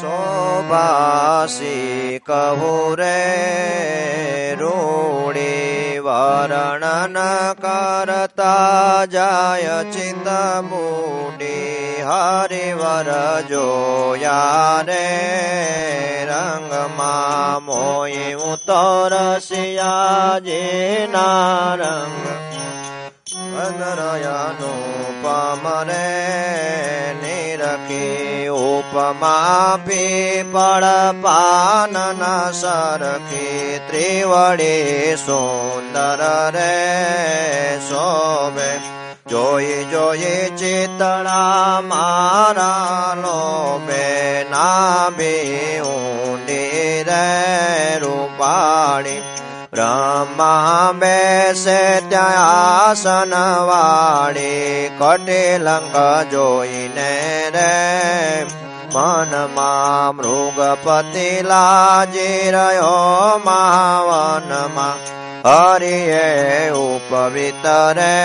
शोसि कबुरे रूडिवर्णनकरता जाय चित् मुडि हरि वरजो ये रङ्ग मामोयु तरसि याजेना रङ्ग सरके उपमापि पळपान सरखी त्रिव सोन्दर सोमे चेतरा मा रे नाडी બ્રહ્મા બેસે ત્યાં આસન વાળી કટેલંક જોઈને રે મનમાં મૃગપતિ લાજી રહ્યો મહાવનમાં હરિએ ઉપવિતરે